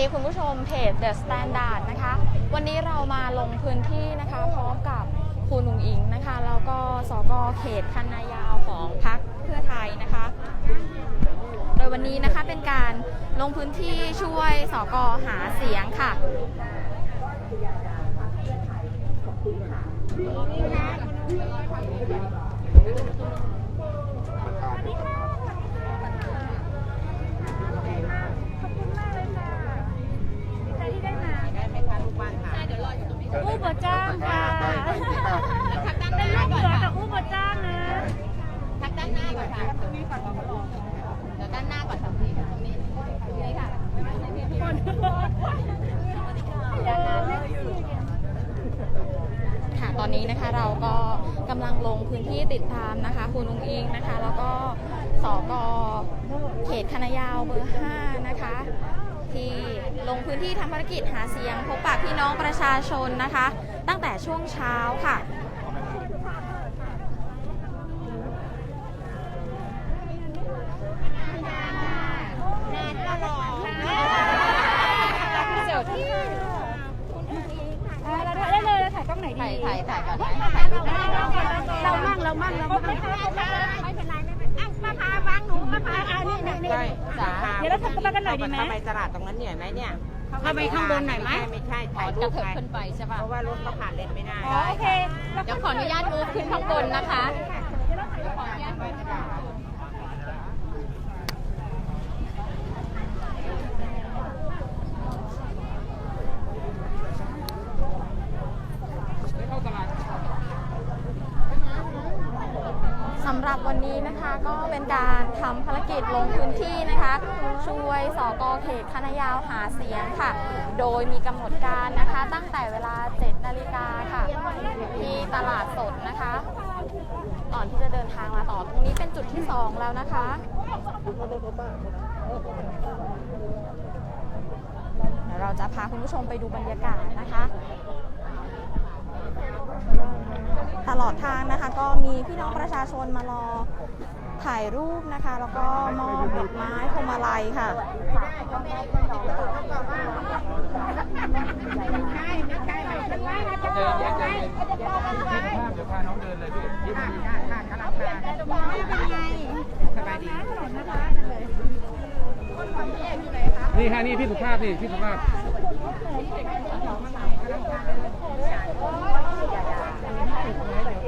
ดีคุณผู้ชมเพจ The Standard นะคะ วันนี้เรามาลงพื้นที่นะคะพร้อมกับคุณนุงอิงนะคะแล้วก็สกเขตคันนายาวของพักเพื่อไทยนะคะ โดยวันนี้นะคะเป็นการลงพื้นที่ช่วยสกหาเสียงค่ะ อู้บจ้างค่ะเป็นลูกเสือแต่อู้บจ้างนะ ทักด้านหน้าก่อนค่ะตรงนี้ก่อนเดี๋ยวด้านหน้าก่อนค่ะตรงนี้ตรงนี้ตรงนี้ค่ะค่ะ ตอนนี้นะคะเราก็กำลังลงพื้นที่ติดตามนะคะ คุณนุงอิงนะคะ แล้วก็สกเขตคณะยาวเบอร์ 5 นะคะ ที่ลงพื้นที่ทำภา รกิจหาเสียง พบปะพี่น้องประชาชนนะคะ ตั้งแต่ช่วงเช้าค่ะเราถ่ายได้เลยเราถ่ายกล้องไหนดีถ่ายถ่ายถ่ายก่อนนะถ่ายรูปก่อนเรามั่งเรามั่งเรามั่งไม่เป็นไรไม่เป็นไรอ้าวมาพาวางหนูมาพาอ่านี่นี่นี่จ๋าเดี๋ยวเราทำกันหน่อยดีไหมเข้าไปตลาดตรงนั้นเหนื่อยไหมเนี่ย เข้าไปข้างบนหน่อยไหมไม่ใช่ถ่ายกรูระปเถิบไงขึ้นไปใช่ป่ะเพราะว่ารถเขาผ่านเลนไม่ได้อ๋อโอเคเดี๋ยวขออนุญาตมูฟขึ้นข้างบนนะคะสำหรับวันนี้นะคะก็เป็นการทำภารกิจลงพื้นที่นะคะ ช่วยสกเขตคณะยาวหาเสียงค่ะ โดยมีกำหนดการนะคะตั้งแต่เวลา 7 นาฬิกาค่ะ ที่ตลาดสดนะคะก่อนที่จะเดินทางมาต่อตรงนี้เป็นจุดที่ 2 แล้วนะคะเดี๋ยวเราจะพาคุณผู้ชมไปดูบรรยากาศนะคะ ตลอดทางนะคะ ก็มีพี่น้องประชาชนมารอถ่ายรูปนะคะ แล้วก็มอบดอกไม้พวงมาลัยค่ะเดินเดินเดินเดี๋ยวพ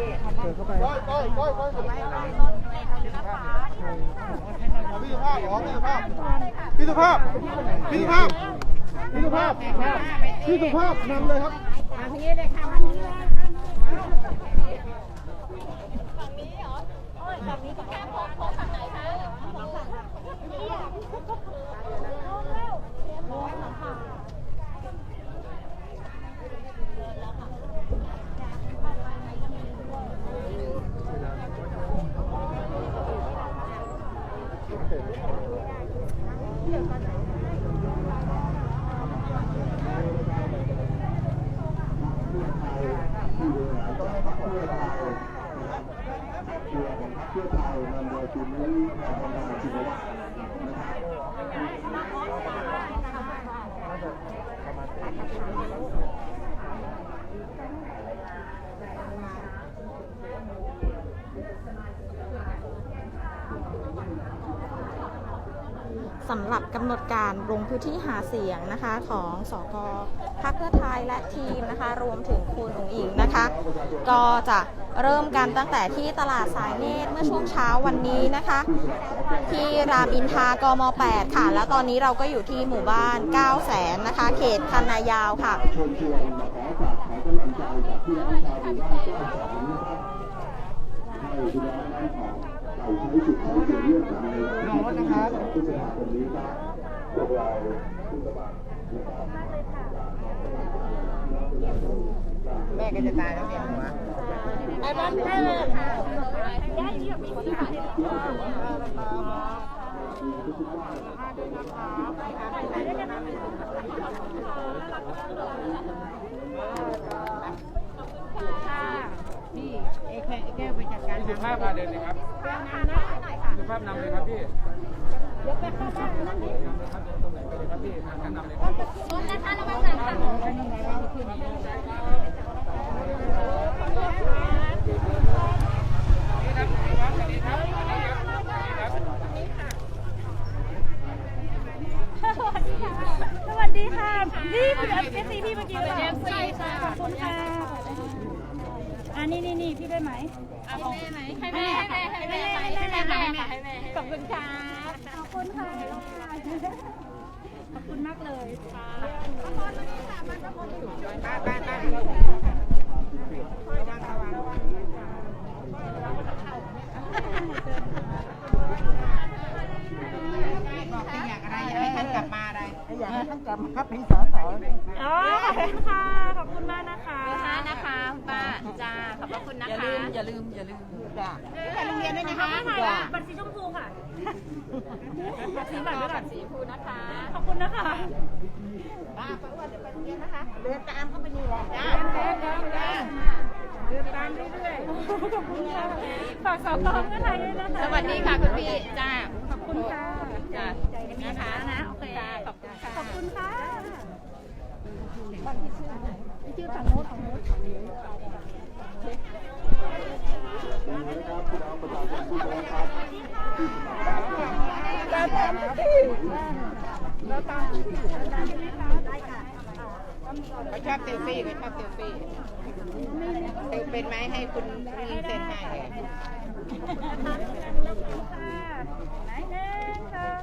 าน้องเดินเลยพี่ยิ้มสบายดีนี่ฮะนี่พี่สุภาพพี่สุภาพพี่สุภาพเหรอพี่สุภาพพี่สุภาพพี่สุภาพพี่ะทาพพี่สุภาพนำเลยครับ สำหรับกำหนดการลงพื้นที่หาเสียงนะคะของสกพักเพื่อไทยและทีมนะคะ รวมถึงคุณอุ๋งอิงนะคะ ก็จะเริ่มกันตั้งแต่ที่ตลาดสายเนตรเมื่อช่วงเช้าวันนี้นะคะ ที่รามอินทากม 8 ค่ะ แล้วตอนนี้เราก็อยู่ที่หมู่บ้าน 9 แสนนะคะ เขตคันนายาวค่ะน้องรถนะครับ แม่ก็จะตายแล้วเนี่ยหัวไอ้บ้านแม่ได้เยี่ยมมีที่ไหนพี่เอแค่แก้วไปจัดการสุภาพพาเดินเลยครับสุภาพนำเลยครับพี่ เดี๋ยวไปข้างหน้านั่นนี่ครับตรงไหนไปเลยครับพี่ทางนำเลยครับสวัสดีค่ะ นี่คือเอฟซีพี่เมื่อกี้เอฟซีค่ะขอบคุณค่ะอันนี้นี่นี่พี่ได้ไหม ให้แม่ให้แม่ให้แม่ให้แม่ให้แม่ให้แม่ให้แม่ขอบคุณค่ะ คุณค่ะ ขอบคุณมากเลยค่ะบ้านบ้านบ้านระวังระวังบอกที่อยากอะไรยากให้ท่านกับ อะไรอยากให้ท่านกลับมาเป็นสอสออ๋อขอบคุณค่ะ ขอบคุณมากนะคะค่ะนะคะคุณป้าจ้าขอบพระคุณนะคะ อย่าลืมอย่าลืมจ้ะไปโรงเรียนด้วยนะคะค่ะบัตรสีชมพูค่ะบัตรสีบัตรด้วยบัค่ะตรสีพูนะคะ ขอบคุณนะคะป้าไปว่าเดี๋ยวไปโรงเรียนนะคะ เดินตามเข้าไปนี่แหละจ้าเดินเดินเดินเดินตามเรื่อยๆขอบคุณค่ะฝากสอบตองเพื่อไทยด้วยนะคะ สวัสดีค่ะคุณพี่จ้าขอบคุณค่ะจ้านะคะนะโอเค ขอบคุณค่ะ ขอบคุณค่ะ ชื่อฝั่งโน้นฝั่งโน้นเขาชอบเซลฟี่เขาชอบเซลฟี่เซลเป็นไหมให้คุณลินเซ็นให้เลยค่ะไหนหนึ่งสอง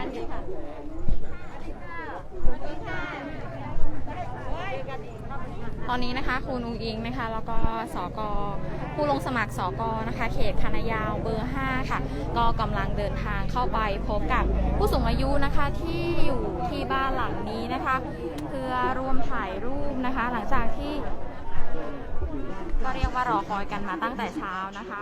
อนนี้นะคะคุณอุงอิงนะคะ แล้วก็สกผู้ลงสมัครสกนะคะ เขตคณะยาวเบอร์ 5 ค่ะ ก็กำลังเดินทางเข้าไปพบกับผู้สูงอายุนะคะที่อยู่ที่บ้านหลังนี้นะคะ เพื่อร่วมถ่ายรูปนะคะ หลังจากที่ก็เรียกว่ารอคอยกันมาตั้งแต่เช้านะคะ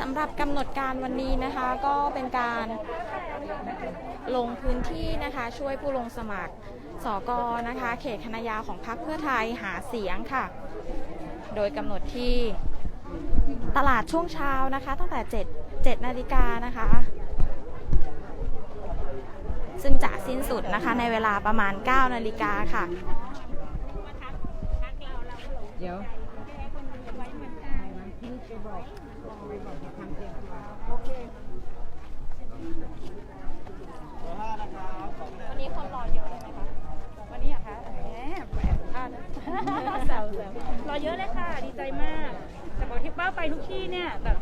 สำหรับ กำหนดการวันนี้นะคะก็เป็นการลงพื้นที่นะคะช่วยผู้ลงสมัครสกนะคะ เขตคณะยาวของพรรคเพื่อไทยหาเสียงค่ะ โดยกำหนดที่ตลาดช่วงเช้านะคะตั้งแต่ 7 7นาฬิกานะคะ ซึ่งจะสิ้นสุดนะคะในเวลาประมาณ 9 นาฬิกาค่ะ เดี๋ยว วันนี้คนรอเยอะเลยไหมคะวันนี้อะคะแหมแหมอ่านแซวแซวรอเยอะเลยค่ะ ดีใจมาก แต่บอกที่ป้าไปทุกที่เนี่ยแบบ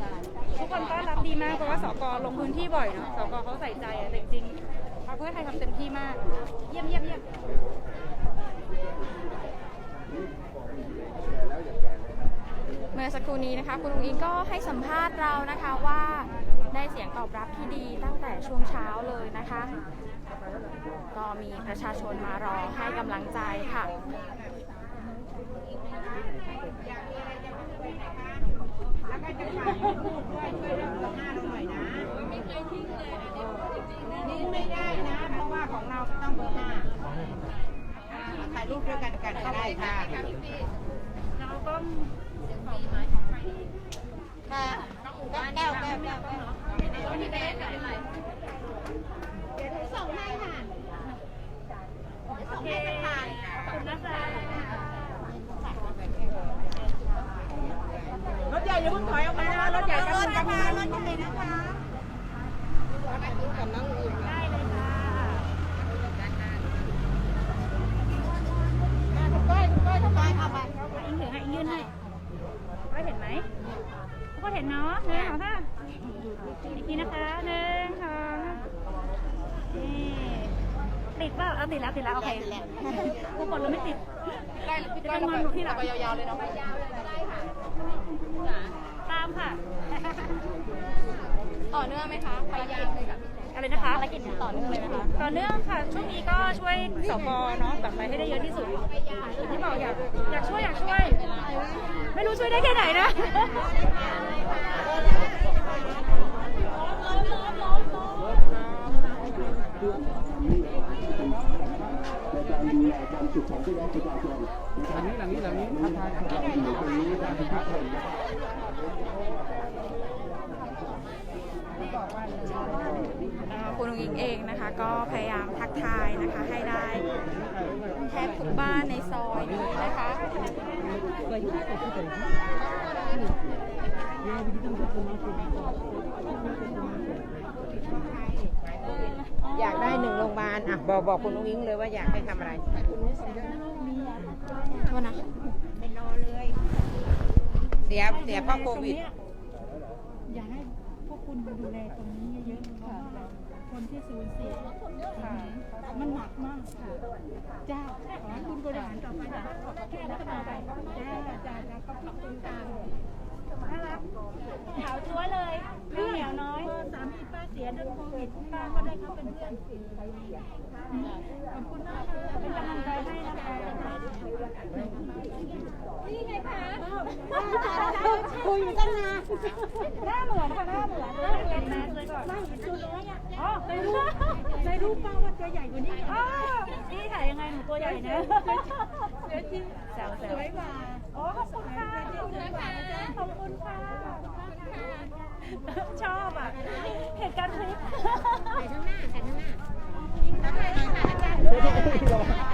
ทุกคนต้อนรับดีมากเพราะว่าสกลงพื้นที่บ่อยเนาะสกเขาใส่ใจอะแต่จริงๆพรรคเพื่อไทยทำเต็มที่มาก เยี่ยมเยี่ยมเยี่ยม มื่อสักครู่นี้นะคะ คุณลุงอิงก็ให้สัมภาษณ์เรานะคะว่าได้เสียงตอบรับที่ดีตั้งแต่ช่วงเช้าเลยนะคะ ก็มีประชาชนมารอให้กำลังใจค่ะนี่ไม่ได้นะ เพราะว่าของเราต้องเบอร์ห้าถ่ายรูปด้วยกันกันก็ได้ค่ะ เราต้อง ค่ะแก้วแก้วแก้วแก้ว โอเคข อบคุณนะคะรถใหญ่อย่าเพิ่งถอยออกมานะรถใหญ่กันกันมารถใหญ่นะคะได้เลยค่ะก้อยก้อยทำไมเอาไปอิงถือให้อิงยื่นให้ก็เห็นไหมก็เห็นเนาะหนึ่งสองสามอีกทีนะคะหนึ่งสองนี่ติดเปล่าเอาติดแล้วติดแล้วโอเคกูกดแล้วไม่ติดจะเป็นงอนหนูที่หลังยาวๆเลยเนาะยาวเลยก็ได้ค่ะ ตามค่ะ ต่อเนื่องไหมคะไปยาวเลยค่ะอะไรนะคะภารกิจต่อเนื่องเลยไหมคะต่อเนื่องค่ะช่วงนี้ก็ช่วยสกเนาะแบบไปให้ได้เยอะที่สุดที่บอกอยากอยากช่วยอยากช่วย ไม่รู้ช่วยได้แค่ไหนนะหลังนี้หลังนี้หลังนี้ทักทายครับ อ่าคุณอุ๋งอิงเอง นะคะ ก็พยายามทักทายนะคะให้ได้แทบทุกบ้านในซอยนี้นะคะอยากได้หนึ่งโรงพยาบาลอะบอกบอกคุณนุ้งอิงเลยว่าอยากให้ทำอะไรโทษนะคะเสียเสียเพราะโควิด อยากให้พวกคุณดูแลตรงนี้ ที่สูญเสียค่ะมันหนักมากค่ะจ้าขอให้คุณบริหารต่อไปจ้ะแค่รัฐบาลไปจ้าจ้าจ้าขอบคุณค่ะน่ารักขาวจั๊วเลยไม่เหนียวน้อยสามีป้าเสียด้วยโควิดป้าก็ได้เขาเป็นเพื่อนขอบคุณมากค่ะเป็นกำลังใจให้นะคะนี่ไงคะคุยอยู่ตั้งนานหน้าเหมือนค่ะหน้าเหมือนหน้าเหมือนแมสเลยก่อนไม่เห็นตัวน้อยอะอ๋อ ในรูปในรูปป้าว่าตัวใหญ่กว่านี้อ๋อนี่ถ่ายยังไงหนูตัวใหญ่นะเดี๋ยวจริงแซวสวยกว่าอ๋อขอบคุณค่ะขอบคุณค่ะขอบคุณค่ะชอบอะเหตุการณ์คลิปแต่งหน้าแต่งหน้า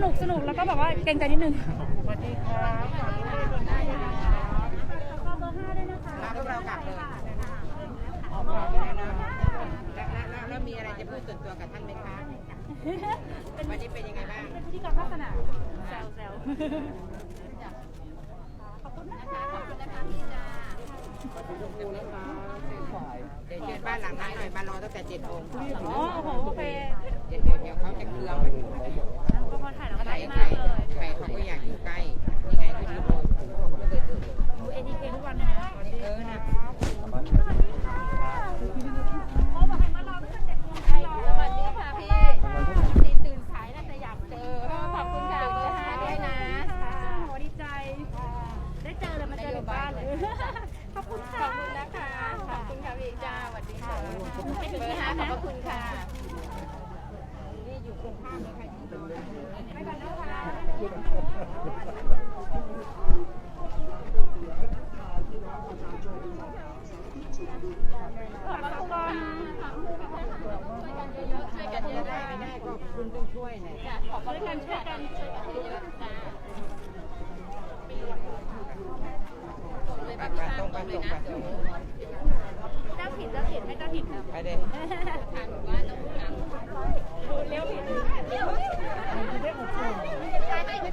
นเต้นสนุกสนุกแล้วก็แบบว่าเกรงใจนิดนึงสวัสดีครับขอเบอร์ห้าด้วยนะคะพาพวกเรากลับเลยออกมาแล้วนะแล้วแล้วแล้วมีอะไรจะพูดส่วนตัวกับท่านไหมคะวันนี้เป็นยังไงบ้างเป็นพิธีกรภาคสนามแซวแซวขอบคุณนะคะขอบคุณนะคะพี่จ้าเดี๋ยวเชิญบ้านหลังนั้นหน่อยมารอตั้งแต่เจ็ดโมงอ๋อโอ้โหโอเคเดี๋ยวเดี๋ยวเดี๋ยวเขาจะเคลืองแล้วก็ พอถ่ายแล้วเขาใกไหนล้ใครมากเลยใครเขาก็อยากอยู่ใกล้นี่ไงคุณยุโรปไม่เคยตื่นดูเอทีเคทุกวันเลยนะเออนะโอ้บอกให้มารอตั้งแต่เจ็ดโมงสวัสดีค่ะพี่ตีตื่นสายน่าจะอยากเจอขอบคุณค่ะเบอร์ห้าด้วยนะโอ้ดีใจได้เจอเลยมาเจอถึงบ้านเลยขอบคุณขค่ะอบคุณนะคะ ขอบคุณค่ะพี่จ้าสวัสดีค่ะเบอร์ห้าขอบพระคุณค่ะ มันจบไปเจ้าถิ่นเจ้าถิ่นให้เจ้าถิ่ไปเด้ถามว่าน้องผิดเร็วเร็วไปไปไป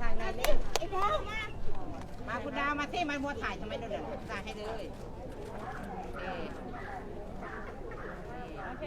ถ่ายงานนี้ไอ้ดาวมามาคุณดาวมาสิมามัวถ่ายทำไมโดนเนี่ยถ่ายให้เลยโอเค